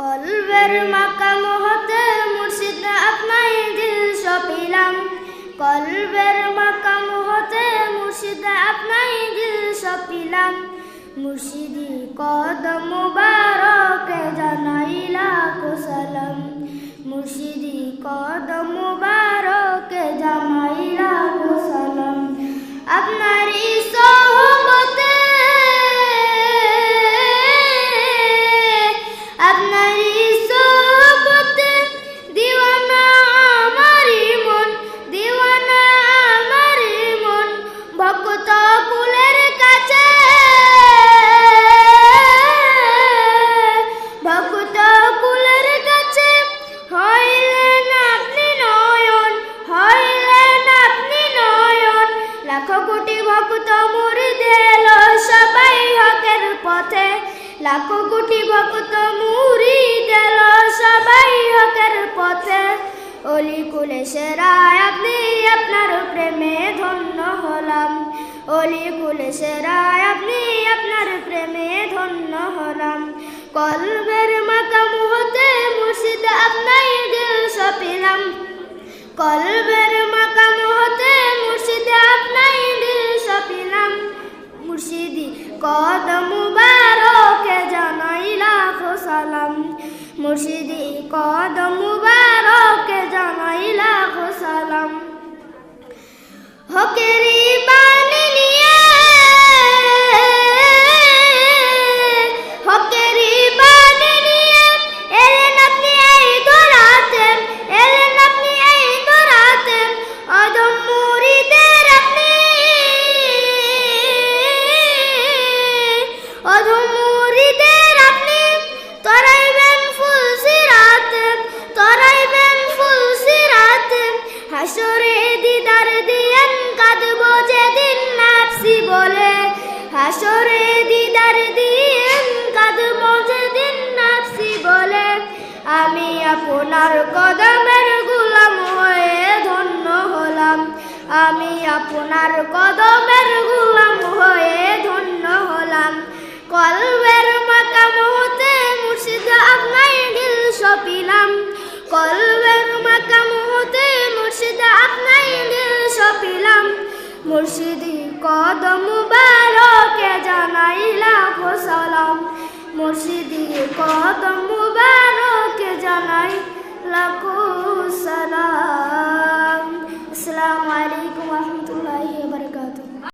কলবের মাকাম হতে মুর্শিদ আপনাই দিল সপিলাম। কলবের মাকাম হতে মুর্শিদ আপনাই দিল সপিলাম। মুর্শিদি কদম মুবারকে জানাইলা সালাম লাখ কোটি ভক্ত মুড়ি দিল সবাই হকের পথে। অলি কুলে সেরায় আপনি আপনার প্রেমে ধন্য হলাম। অলি কুলে সেরায় আপনি আপনার প্রেমে ধন্য হলাম। কলবের মাকাম হতে মুর্শিদ আপনাই দিল সপিলাম। কলবের হাসরে দিদার দিয়েন কাঁদব যেদিন নাফসি বলে। হাসরে দিদার দিয়েন কাঁদব যেদিন নাফসি বলে। আমি আপনার কদমের গুলাম হয়ে ধন্য হলাম। আমি আপনার কদমের গুলাম হয়ে ধন্য হলাম। মুর্শিদি কদম বারকে জানাইলা সালাম। মুর্শিদি কদম বারকে জানাইলা লাখো সালাম।